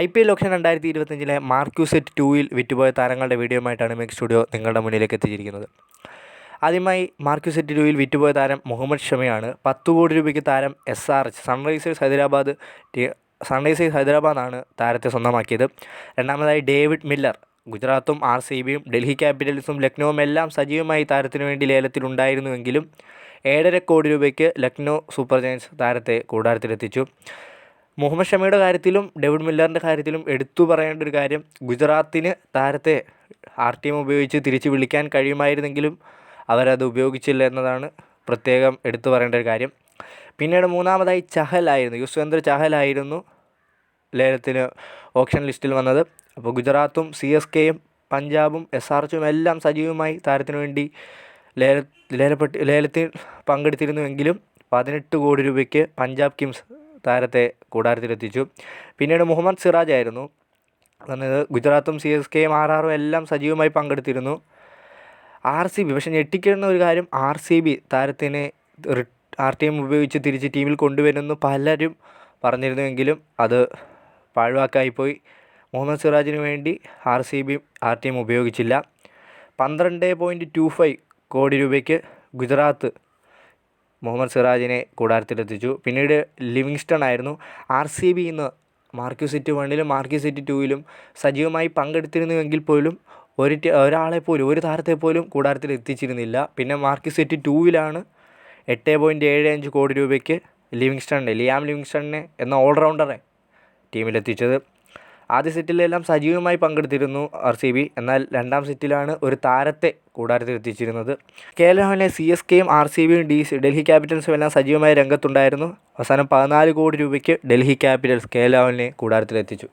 I P L option രണ്ടായിരത്തി ഇരുപത്തഞ്ചിലെ മാർക്യൂസെറ്റ് ടൂവിൽ വിറ്റുപോയ താരങ്ങളുടെ വീഡിയോയുമായിട്ടാണ് മെക് സ്റ്റുഡിയോ നിങ്ങളുടെ മുന്നിലേക്ക് എത്തിച്ചിരിക്കുന്നത്. ആദ്യമായി മാർക്യൂസെറ്റ് ടൂവിൽ വിറ്റുപോയ താരം മുഹമ്മദ് ഷമിയാണ് പത്ത് കോടി രൂപയ്ക്ക് താരം S R H Sunrisers Hyderabad Sunrisers ഹൈദരാബാദാണ് താരത്തെ സ്വന്തമാക്കിയത്. രണ്ടാമതായി ഡേവിഡ് മില്ലർ ഗുജറാത്തും ആർ സി ബിയും ഡൽഹി ക്യാപിറ്റൽസും ലക്നൗവും എല്ലാം സജീവമായി താരത്തിനു വേണ്ടി ലേലത്തിലുണ്ടായിരുന്നുവെങ്കിലും ഏഴര കോടി രൂപയ്ക്ക് ലക്നൗ സൂപ്പർ ജയൻസ് താരത്തെ കൂടാരത്തിലെത്തിച്ചു. മുഹമ്മദ് ഷമിയുടെ കാര്യത്തിലും ഡേവിഡ് മില്ലറിന്റെ കാര്യത്തിലും എടുത്തു പറയേണ്ട ഒരു കാര്യം ഗുജറാത്തിന് താരത്തെ ആർ ടീം ഉപയോഗിച്ച് തിരിച്ച് വിളിക്കാൻ കഴിയുമായിരുന്നെങ്കിലും അവരത് ഉപയോഗിച്ചില്ല എന്നതാണ് പ്രത്യേകം എടുത്തു പറയേണ്ട ഒരു കാര്യം. പിന്നീട് മൂന്നാമതായി ചഹലായിരുന്നു യുസ്വേന്ദ്ര ചഹലായിരുന്നു ലേലത്തിന് ഓപ്ഷൻ ലിസ്റ്റിൽ വന്നത്. അപ്പോൾ ഗുജറാത്തും സി എസ് കെയും പഞ്ചാബും എസ് ആർ എച്ചും എല്ലാം സജീവമായി താരത്തിന് വേണ്ടി ലേല ലേലപ്പെട്ട് ലേലത്തിൽ പങ്കെടുത്തിരുന്നുവെങ്കിലും പതിനെട്ട് കോടി രൂപയ്ക്ക് പഞ്ചാബ് കിങ്സ് താരത്തെ കൂടാരത്തിലെത്തിച്ചു. പിന്നീട് മുഹമ്മദ് സിറാജ് ആയിരുന്നു. അതായത് ഗുജറാത്തും സി എസ് കെയും ആർ ആറും എല്ലാം സജീവമായി പങ്കെടുത്തിരുന്നു. ആർ സി ബി പക്ഷേ ഞെട്ടിക്കുന്ന ഒരു കാര്യം ആർ സി ബി താരത്തിനെ ആർ ടി എം ഉപയോഗിച്ച് തിരിച്ച് ടീമിൽ കൊണ്ടുവരുമെന്ന് പലരും പറഞ്ഞിരുന്നുവെങ്കിലും അത് പാഴ്വാക്കായിപ്പോയി. മുഹമ്മദ് സിറാജിന് വേണ്ടി R C B R T M ഉപയോഗിച്ചില്ല. പന്ത്രണ്ട് പോയിന്റ് ടു ഫൈവ് കോടി രൂപയ്ക്ക് ഗുജറാത്ത് മുഹമ്മദ് സിറാജിനെ കൂടാരത്തിലെത്തിച്ചു. പിന്നീട് ലിവിങ്സ്റ്റൺ ആയിരുന്നു. ആർ സി ബി ഇന്ന് മാർക്യൂ സിറ്റി വണ്ണിലും മാർക്യൂ സിറ്റി ടൂവിലും സജീവമായി പങ്കെടുത്തിരുന്നുവെങ്കിൽ പോലും ഒരു ഒരാളെ പോലും ഒരു താരത്തെ പോലും കൂടാരത്തിൽ എത്തിച്ചിരുന്നില്ല. പിന്നെ മാർക്യൂ സിറ്റി ടൂവിലാണ് എട്ട് പോയിന്റ് ഏഴ് അഞ്ച് കോടി രൂപയ്ക്ക് ലിവിങ്സ്റ്റണിനെ ലിയാം ലിവിങ്സ്റ്റണിനെ എന്ന ഓൾറൗണ്ടറെ ടീമിലെത്തിച്ചത്. ആദ്യ സെറ്റിലെല്ലാം സജീവമായി പങ്കെടുത്തിരുന്നു ആർ സി ബി. എന്നാൽ രണ്ടാം സെറ്റിലാണ് ഒരു താരത്തെ കൂടാരത്തിലെത്തിച്ചിരുന്നത് കെ എൽ രാഹുലിനെ സി എസ് കെയും ആർ സി ബിയും ഡി ഡൽഹി ക്യാപിറ്റൽസും എല്ലാം സജീവമായി രംഗത്തുണ്ടായിരുന്നു. അവസാനം പതിനാല് കോടി രൂപയ്ക്ക് ഡൽഹി ക്യാപിറ്റൽസ് കെ എൽ രാഹുലിനെ കൂടാരത്തിലെത്തിച്ചു.